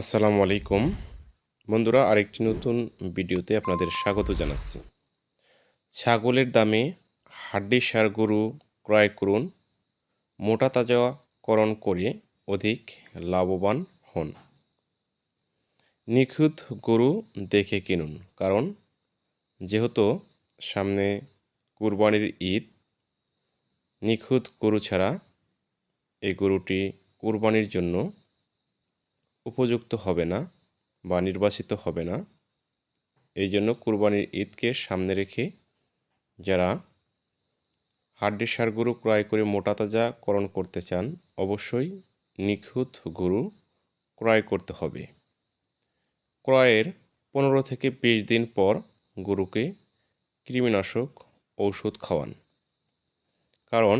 আসসালামু আলাইকুম। বন্ধুরা, আরেকটি নতুন ভিডিওতে আপনাদের স্বাগত জানাচ্ছি। ছাগলের দামে হাড্ডি সার গরু ক্রয় করুন। মোটা তাজাকরণ করে অধিক লাভবান হন। নিখুঁত গরু দেখে কিনুন, কারণ যেহেতু সামনে কুরবানির ঈদ, নিখুঁত গরু ছাড়া এই গরুটি কুরবানির জন্য উপযুক্ত হবে না বা নির্বাচিত হবে না। এই জন্য কুরবানির ঈদকে সামনে রেখে যারা হাড্ডি সার গরু ক্রয় করে মোটা তাজাকরণ করতে চান, অবশ্যই নিখুঁত গরু ক্রয় করতে হবে। ক্রয়ের পনেরো থেকে বিশ দিন পর গরুকে কৃমিনাশক ঔষধ খাওয়ান। কারণ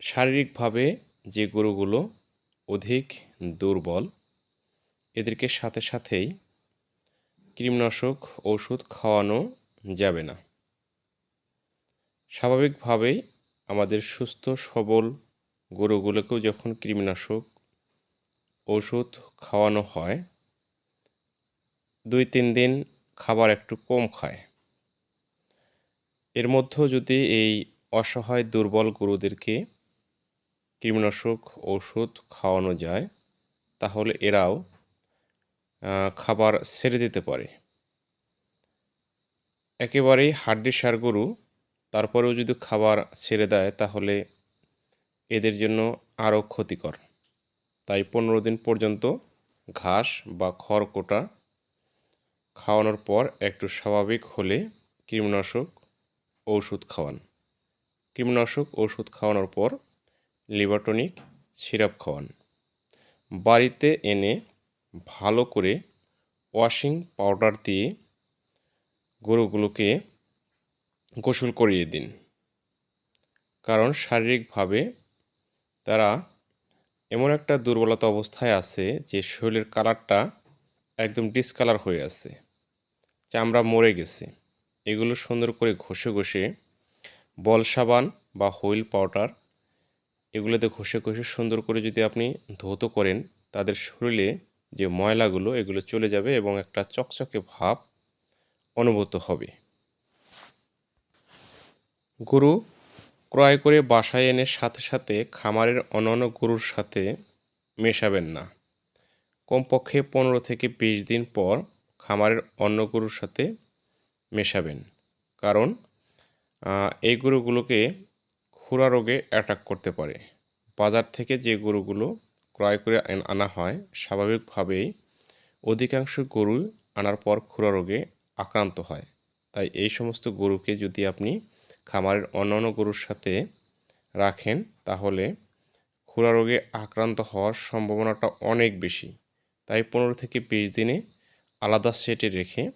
শারীরিকভাবে যে গরুগুলো অধিক দুর্বল। এদেরকে সাথে সাথেই কৃমিনাশক ওষুধ খাওয়ানো যাবে না। স্বাভাবিকভাবেই আমাদের সুস্থ, সবল গরুগুলোকেও যখন কৃমিনাশক ওষুধ খাওয়ানো হয়, দুই তিন দিন খাবার একটু কম খায়। এর মধ্যেও যদি এই অসহায় দুর্বল গরুদেরকে কীটনাশক ওষুধ খাওয়ানো যায় তাহলে এরাও খাবার ছেড়ে দিতে পারে। একেবারেই হাড্ডি সার গরু, তারপরেও যদি খাবার ছেড়ে দেয়, তাহলে এদের জন্য আরও ক্ষতিকর। তাই পনেরো দিন পর্যন্ত ঘাস বা খড় কোটা খাওয়ানোর পর একটু স্বাভাবিক হলে কীটনাশক ওষুধ খাওয়ান। কীটনাশক ওষুধ খাওয়ানোর পর লিভারটনিক সিরাপ খাওয়ান। বাড়িতে এনে ভালো করে ওয়াশিং পাউডার দিয়ে গরুগুলোকে গোসল করিয়ে দিন। কারণ শারীরিকভাবে তারা এমন একটা দুর্বলতা অবস্থায় আছে যে শরীরের কালারটা একদম ডিসকালার হয়ে আছে, চামড়া মরে গেছে। এগুলো সুন্দর করে ঘষে ঘষে বল সাবান বা হুইল পাউডার এগুলোতে ঘষে ঘষে সুন্দর করে যদি আপনি ধৌত করেন, তাদের শরীরে যে ময়লাগুলো, এগুলো চলে যাবে এবং একটা চকচকে ভাব অনুভূত হবে। গরু ক্রয় করে বাসায় এনে সাথে সাথে খামারের অন্যান্য গরুর সাথে মেশাবেন না। কমপক্ষে পনেরো থেকে বিশ দিন পর খামারের অন্য গরুর সাথে মেশাবেন। কারণ এই গরুগুলোকে খুরা রোগে অ্যাটাক করতে পারে। বাজার থেকে যে গরুগুলো ক্রয় করে আনা হয়, স্বাভাবিকভাবেই অধিকাংশ গরু আনার পর খুরা রোগে আক্রান্ত হয়। তাই এই সমস্ত গরুকে যদি আপনি খামারের অন্যান্য গরুর সাথে রাখেন, তাহলে খুরা রোগে আক্রান্ত হওয়ার সম্ভাবনাটা অনেক বেশি। তাই পনেরো থেকে বিশ দিনে আলাদা সেটে রেখে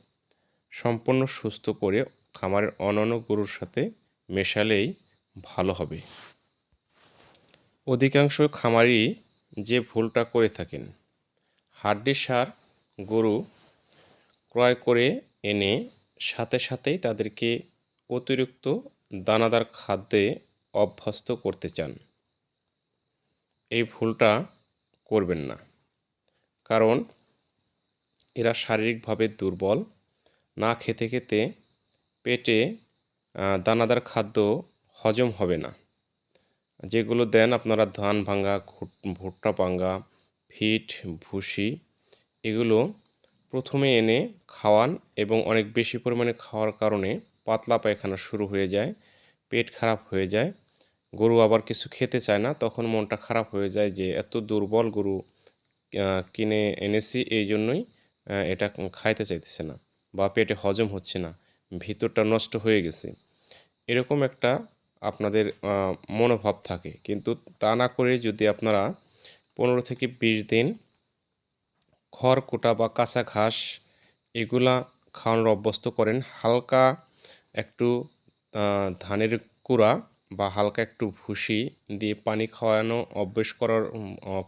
সম্পূর্ণ সুস্থ করে খামারের অন্যান্য গরুর সাথে মেশালেই ভালো হবে। অধিকাংশ খামারি যে ভুলটা করে থাকেন হাড্ডি সার, গরু ক্রয় করে এনে সাথে সাথেই তাদেরকে অতিরিক্ত দানাদার খাদ্যে অভ্যস্ত করতে চান। এই ভুলটা করবেন না, কারণ এরা শারীরিকভাবে দুর্বল, না খেতে খেতে পেটে দানাদার খাদ্য হজম হবে না। যেগুলো দেন আপনারা ধান ভাঙ্গা ভুট্টা ভাঙ্গা ফিট, ভুসি, এগুলো প্রথমে এনে খাওয়ান এবং অনেক বেশি পরিমাণে খাওয়ার কারণে পাতলা পায়খানা শুরু হয়ে যায়, পেট খারাপ হয়ে যায়। গরু আবার কিছু খেতে চায় না, তখন মনটা খারাপ হয়ে যায় যে, এত দুর্বল গরু কিনে এনেছি, এই জন্যই এটা খাইতে চাইতেছে না বা পেটে হজম হচ্ছে না, ভিতরটা নষ্ট হয়ে গেছে। এরকম একটা আপনাদের মনোভাব থাকে। কিন্তু তা না করে যদি আপনারা পনেরো থেকে বিশ দিন খড় কোটা বা কাঁচা ঘাস এগুলা খাওয়ানোর অভ্যস্ত করেন, হালকা একটু ধানের কুড়া বা হালকা একটু ভুসি দিয়ে পানি খাওয়ানো অভ্যেস করার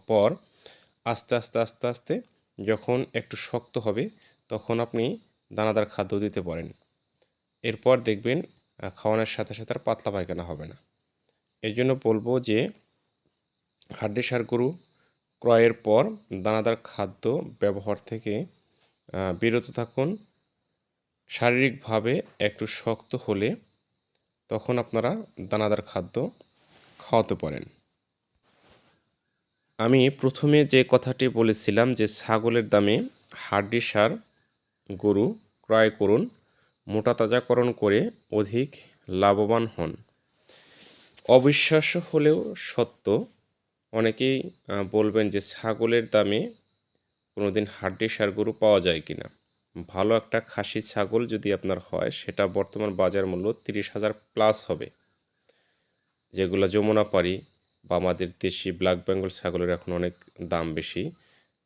পর আস্তে আস্তে আস্তে আস্তে যখন একটু শক্ত হবে তখন আপনি দানাদার খাদ্য দিতে পারেন। এরপর দেখবেন খাওয়ানোর সাথে সাথে আর পাতলা পায়খানা হবে না। এই জন্য বলব যে হাড্ডি সার গরু ক্রয়ের পর দানাদার খাদ্য ব্যবহার থেকে বিরত থাকুন। শারীরিকভাবে একটু শক্ত হলে তখন আপনারা দানাদার খাদ্য খাওয়াতে পারেন। আমি প্রথমে যে কথাটি বলেছিলাম যে, ছাগলের দামে হাড্ডি সার গরু ক্রয় করুন। মোটা তাজাকরণ করে অধিক লাভবান হন। অবিশ্বাস্য হলেও সত্য, অনেকেই বলবেন যে ছাগলের দামে কোনো দিন হাড্ডি সার গরু পাওয়া যায় কি না ভালো একটা খাসি ছাগল যদি আপনার হয়, সেটা বর্তমান বাজার মূল্য তিরিশ হাজার প্লাস হবে। যেগুলো যমুনাপাড়ি বা আমাদের দেশি ব্ল্যাক বেঙ্গল ছাগলের এখন অনেক দাম বেশি,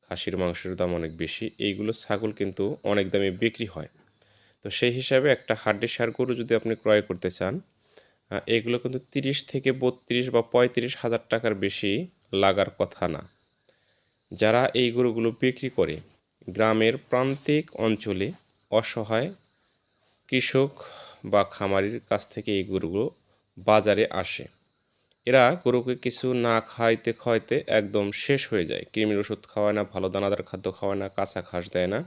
খাসির মাংসের দাম অনেক বেশি, এইগুলো ছাগল কিন্তু অনেক দামে বিক্রি হয়। তো সেই হিসাবে একটা হাড্ডি সার গরু যদি আপনি ক্রয় করতে চান এগুলো কিন্তু তিরিশ থেকে বত্রিশ বা পঁয়ত্রিশ হাজার টাকার বেশি লাগার কথা না। যারা এই গরুগুলো বিক্রি করে, গ্রামের প্রান্তিক অঞ্চলে অসহায় কৃষক বা খামারির কাছ থেকে এই গরুগুলো বাজারে আসে। এরা গরুকে কিছু না খাইতে খাওয়াইতে একদম শেষ হয়ে যায়। কৃমির ওষুধ খাওয়ায় না, ভালো দানাদার খাদ্য খাওয়ায় না, কাঁচা ঘাস দেয় না।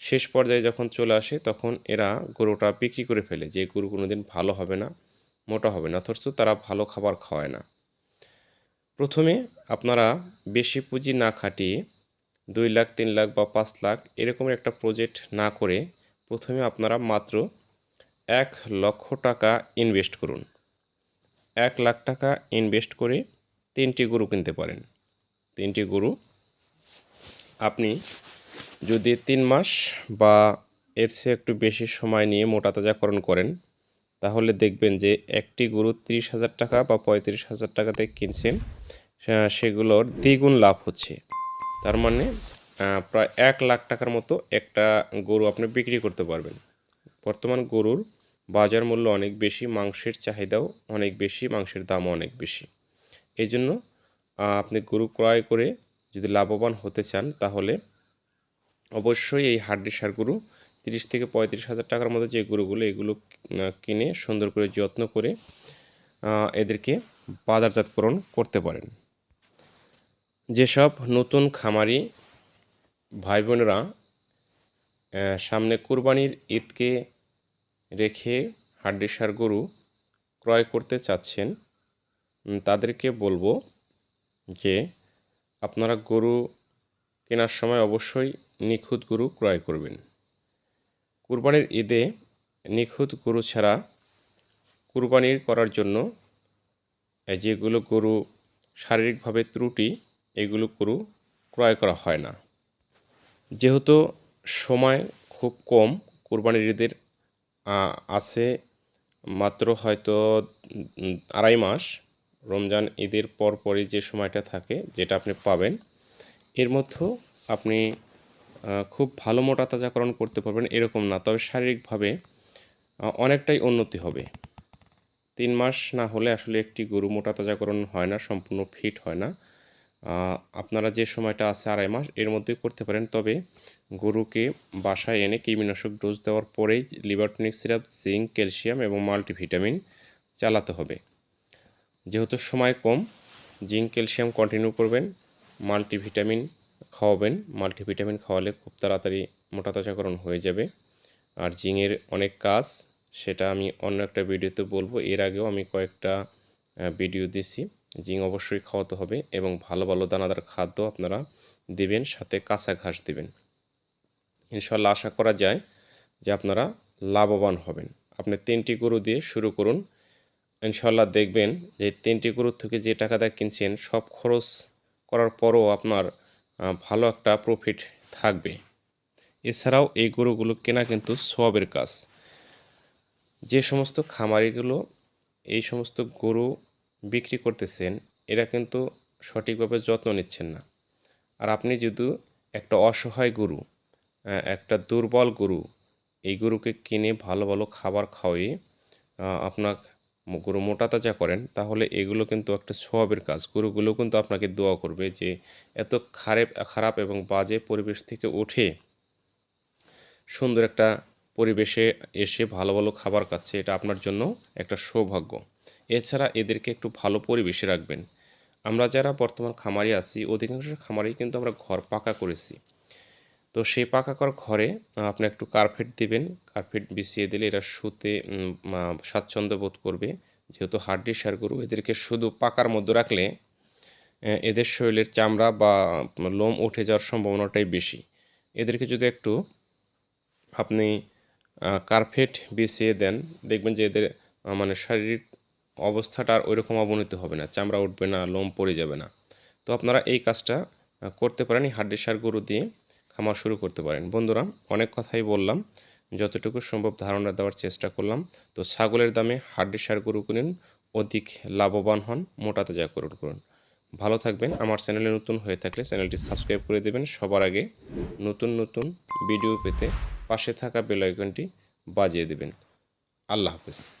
শেষ পর্যায়ে যখন চলে আসে, তখন এরা গরুটা বিক্রি করে ফেলে যে গরু কোনোদিন ভালো হবে না, মোটা হবে না, অথচ তারা ভালো খাবার খাওয়ায় না। প্রথমে আপনারা বেশি পুঁজি না খাটিয়ে দুই লাখ, তিন লাখ বা পাঁচ লাখ এরকমের একটা প্রজেক্ট না করে প্রথমে আপনারা মাত্র এক লক্ষ টাকা ইনভেস্ট করুন। এক লাখ টাকা ইনভেস্ট করে তিনটি গরু কিনতে পারেন। তিনটি গরু আপনি যদি তিন মাস বা এর চেয়ে একটু বেশি সময় নিয়ে মোটা তাজাকরণ করেন, তাহলে দেখবেন যে একটি গরু তিরিশ হাজার টাকা বা পঁয়ত্রিশ হাজার টাকাতে কিনছেন সেগুলোর দ্বিগুণ লাভ হচ্ছে। তার মানে প্রায় এক লাখ টাকার মতো একটা গরু আপনি বিক্রি করতে পারবেন। বর্তমান গরুর বাজার মূল্য অনেক বেশি, মাংসের চাহিদাও অনেক বেশি, মাংসের দামও অনেক বেশি। এই জন্য আপনি গরু ক্রয় করে যদি লাভবান হতে চান, তাহলে অবশ্যই এই হাড্ডি সার গরু তিরিশ থেকে পঁয়ত্রিশ হাজার টাকার মতো যে গরুগুলো এগুলো কিনে সুন্দর করে যত্ন করে এদেরকে বাজারজাতকরণ করতে পারেন। যেসব নতুন খামারি ভাই বোনেরা সামনে কুরবানির ঈদকে রেখে হাড্ডি সার গরু ক্রয় করতে চাচ্ছেন তাদেরকে বলব যে আপনারা গরু কেনার সময় অবশ্যই নিখুঁত গরু ক্রয় করবেন। কুরবানির ঈদে নিখুঁত গরু ছাড়া কুরবানির করার জন্য যেগুলো গরু শারীরিকভাবে ত্রুটি, এগুলো গরু ক্রয় করা হয় না। যেহেতু সময় খুব কম, কুরবানির ঈদের আছে মাত্র হয়তো আড়াই মাস। রমজান ঈদের পরপরই যে সময়টা থাকে, যেটা আপনি পাবেন, এর মধ্যেও আপনি খুব ভালো মোটা তাজাকরণ করতে পারবেন, এরকম না। তবে শারীরিকভাবে অনেকটাই উন্নতি হবে। তিন মাস না হলে আসলে একটি গরু মোটা তাজাকরণ হয় না, সম্পূর্ণ ফিট হয় না। আপনারা যে সময়টা আছে আড়াই মাস, এর মধ্যেই করতে পারেন। তবে গরুকে বাসায় এনে কৃমিনাশক ডোজ দেওয়ার পরেই liver tonic syrup, zinc, calcium এবং মাল্টিভিটামিন চালাতে হবে। যেহেতু সময় কম, জিঙ্ক, ক্যালসিয়াম কন্টিনিউ করবেন, মাল্টিভিটামিন খাওয়াবেন মাল্টিভিটামিন খাওয়ালে খুব তাড়াতাড়ি মোটা তাজাকরণ হয়ে যাবে। আর জিঙের অনেক কাজ, সেটা আমি অন্য একটা ভিডিওতে বলব। এর আগেও আমি কয়েকটা ভিডিও দিছি জিং অবশ্যই খাওয়াতে হবে এবং ভালো ভালো দানাদার খাদ্য আপনারা দিবেন, সাথে কাঁচা ঘাস দিবেন। ইনশাল্লাহ আশা করা যায় যে আপনারা লাভবান হবেন। আপনি তিনটি গরু দিয়ে শুরু করুন। ইনশাল্লাহ দেখবেন যে তিনটি গরুর থেকে যে টাকাটা কিনছেন, সব খরচ করার পরও আপনার ভালো একটা প্রফিট থাকবে। এছাড়াও এই গরুগুলো কেনা কিন্তু সবের কাজ। যে সমস্ত খামারিগুলো এই সমস্ত গরু বিক্রি করতেছেন, এরা কিন্তু সঠিকভাবে যত্ন নিচ্ছেন না। আর আপনি যদি একটা অসহায় গরু একটা দুর্বল গরু, এই গরুকে কিনে ভালো ভালো খাবার খাওয়িয়ে আপনার গরু মোটা তাজা করেন, তাহলে এগুলো কিন্তু একটা সোয়াবের কাজ। গরুগুলো কিন্তু আপনাকে দোয়া করবে যে এত খারাপ খারাপ এবং বাজে পরিবেশ থেকে উঠে সুন্দর একটা পরিবেশে এসে ভালো ভালো খাবার খাচ্ছে, এটা আপনার জন্য একটা সৌভাগ্য। এছাড়া এদেরকে একটু ভালো পরিবেশে রাখবেন। আমরা যারা বর্তমান খামারি আছি, অধিকাংশ খামারেই কিন্তু আমরা ঘর পাকা করেছি। তো সেই পাকা করা ঘরে আপনি একটু কার্পেট দিবেন। কার্পেট বিছিয়ে দিলে এরা শুতে স্বাচ্ছন্দ্য বোধ করবে। যেহেতু হাড্ডি সার গরু, এদেরকে শুধু পাকার মধ্যে রাখলে এদের শরীরের চামড়া বা লোম উঠে যাওয়ার সম্ভাবনাটাই বেশি। এদেরকে যদি একটু আপনি কার্পেট বিছিয়ে দেন, দেখবেন যে এদের মানে শারীরিক অবস্থাটা আর ওইরকম অবনতি হবে না, চামড়া উঠবে না, লোম পড়ে যাবে না। তো আপনারা এই কাজটা করতে পারেন হাড্ডি সার গরু দিয়ে। খামার শুরু করতে পারেন। বন্ধুরা, অনেক কথাই বললাম, যতটুকু সম্ভব ধারণা দেওয়ার চেষ্টা করলাম। তো ছাগলের দামে হাড্ডি সার গরু কিনুন, অধিক লাভবান হন, মোটা তাজাকরণ করুন করুন। ভালো থাকবেন, আমার চ্যানেলে নতুন হয়ে থাকলে চ্যানেলটি সাবস্ক্রাইব করে দেবেন। সবার আগে নতুন নতুন ভিডিও পেতে পাশে থাকা বেল আইকনটি বাজিয়ে দেবেন। আল্লাহ হাফেজ।